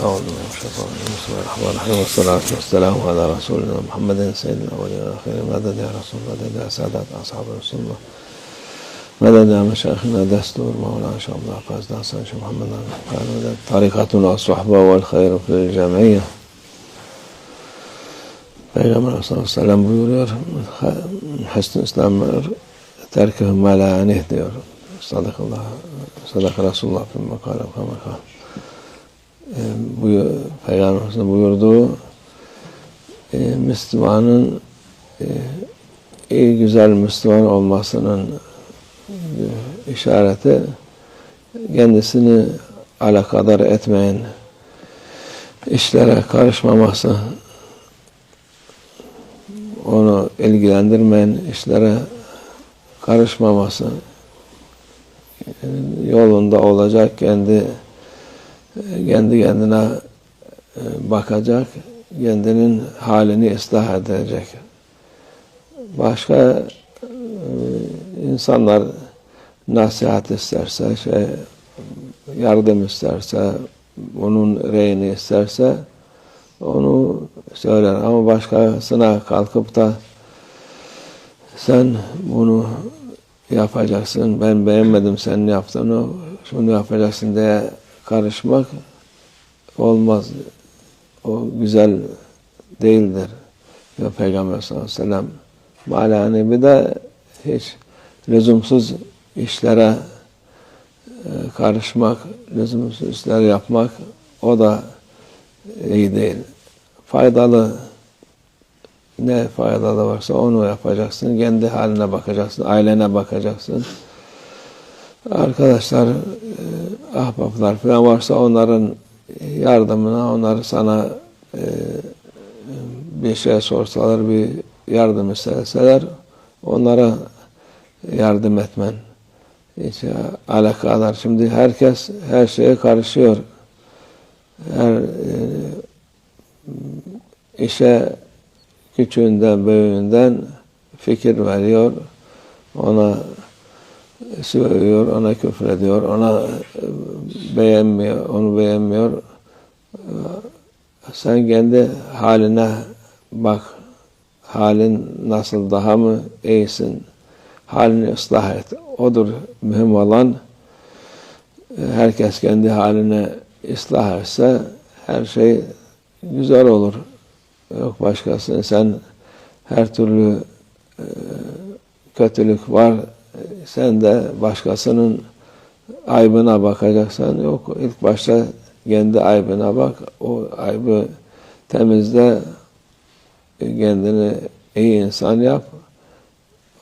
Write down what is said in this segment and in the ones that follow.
أعوذ بالله من الشيطان الرجيم بسم الله الرحمن الرحيم والصلاة والسلام على رسولنا محمد سيد الأولين والآخرين مدد يا رسول الله مدد يا سادات أصحاب الله مدد يا مشايخنا دستور مولانا شيخ عبد الحفاظ داسان شيخ محمد قال طريقتنا الصحبة والخير في الجمعية Peygamber Aleyhisselam buyuruyor, Hüsnü İslam terkih melanih diyor. Sadakallah, sadaka Resulullah fi makalem kamakal. E, bu Peygamber buyurduğu e, Müslümanın e, iyi güzel Müslüman olmasının e, işareti kendisini alakadar etmeyen işlere karışmaması, onu ilgilendirmeyen işlere karışmaması, yolunda olacak, kendi kendi kendine bakacak, kendinin halini ıslah edecek. Başka insanlar nasihat isterse, şey, yardım isterse, onun reyini isterse onu söyler. Ama başkasına kalkıp da sen bunu yapacaksın, ben beğenmedim senin yaptığını, şunu yapacaksın diye karışmak olmaz. O güzel değildir. Ya Peygamber sallallahu aleyhi ve sellem malani bir de hiç lüzumsuz işlere karışmak, lüzumsuz işler yapmak o da iyi değil. Faydalı ne faydalı varsa onu yapacaksın. Kendi haline bakacaksın, ailene bakacaksın. Arkadaşlar, ahbaplar falan varsa onların yardımına, onları sana bir şey sorsalar, bir yardım isteseler, onlara yardım etmen. Hiç alakadar. Şimdi herkes her şeye karışıyor. Her işe küçüğünden, büyüğünden fikir veriyor. Ona söylüyor, ona küfür ona beğenmiyor, onu beğenmiyor. Sen kendi haline bak. Halin nasıl daha mı iyisin? Halini ıslah et. Odur mühim olan. Herkes kendi haline ıslah etse her şey güzel olur. Yok başkasın sen her türlü kötülük var. Sen de başkasının aybına bakacaksan yok. ilk başta kendi aybına bak. O aybı temizle kendini iyi insan yap.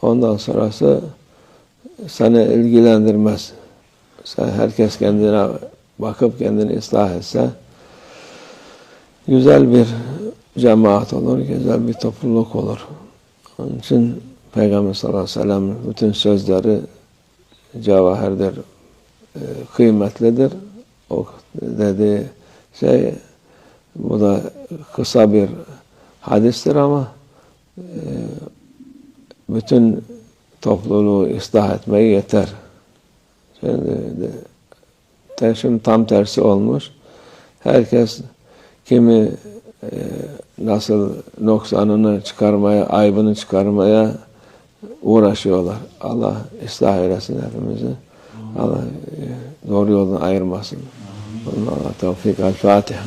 Ondan sonrası seni ilgilendirmez. Sen herkes kendine bakıp kendini ıslah etse güzel bir cemaat olur, güzel bir topluluk olur. Onun için Peygamber sallallahu aleyhi ve sellem bütün sözleri cevahirdir, e, kıymetlidir. O dediği şey bu da kısa bir hadistir ama e, bütün topluluğu ıslah etmeyi yeter. Şimdi, şimdi tam tersi olmuş. Herkes kimi e, nasıl noksanını çıkarmaya, aybını çıkarmaya uğraşıyorlar. Allah ıslah eylesin hepimizi. Allah e, doğru yoldan ayırmasın. Allah tevfik. El Fatiha.